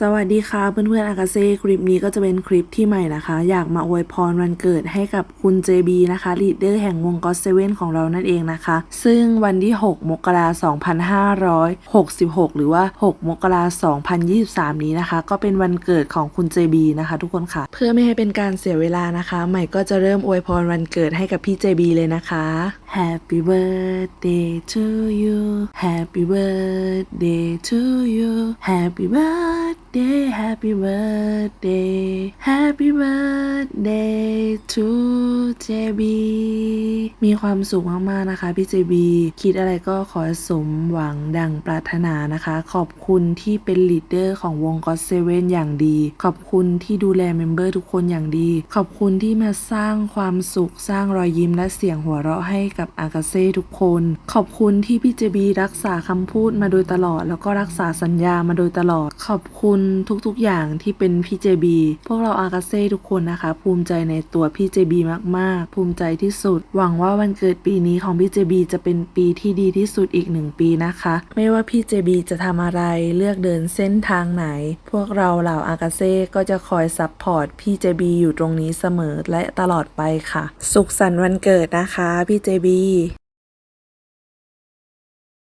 สวัสดีค่ะเพื่อนๆอากาเซ่คลิปนี้ก็จะเป็นคลิปที่ใหม่นะคะ อยากมาอวยพรวันเกิดให้กับคุณ JB นะคะลีดเดอร์แห่งวงก็เซเว่นของเรานั่นเองนะคะ ซึ่งวันที่ 6 มกราคม2566 หรือว่า 6 มกราคม2023 นี้นะคะ ก็เป็นวันเกิดของคุณ JB นะคะ ทุกคนค่ะ เพื่อไม่ให้เป็นการเสียเวลานะคะ ใหม่ก็จะเริ่มอวยพรวันเกิดให้กับพี่ JB เลยนะคะ Happy birthday to you Happy birthday to you Happy birthday Happy birthday Happy birthday to JB มีความสุขมากๆนะคะพี่ JB คิดอะไรก็ขอสมหวังดังปรารถนานะคะ ขอบคุณที่เป็นลีดเดอร์ของวงก็เซเว่นอย่างดี ขอบคุณที่ดูแลเมมเบอร์ทุกคนอย่างดี ขอบคุณที่มาสร้างความสุขสร้างรอยยิ้มและเสียงหัวเราะให้กับอากาเซ่ทุกคน ขอบคุณที่พี่เจบีรักษาคำพูดมาโดยตลอด แล้วก็รักษาสัญญามาโดยตลอด ขอบคุณทุกๆอย่างที่เป็นพี่เจบีพวกเราอากาเซ่ทุกคนนะคะ ภูมิใจในตัวพี่เจบีมากๆ ภูมิใจที่สุด หวังว่าวันเกิดปีนี้ของพี่เจบีจะเป็นปีที่ดีที่สุดอีกหนึ่งปีนะคะ ไม่ว่าพี่เจบีจะทำอะไรเลือกเดินเส้นทางไหน พวกเราเหล่าอากาเซ่ก็จะคอยซัพพอร์ตพี่เจบีอยู่ตรงนี้เสมอและตลอดไปค่ะ สุขสันต์วันเกิดนะคะพี่เจบี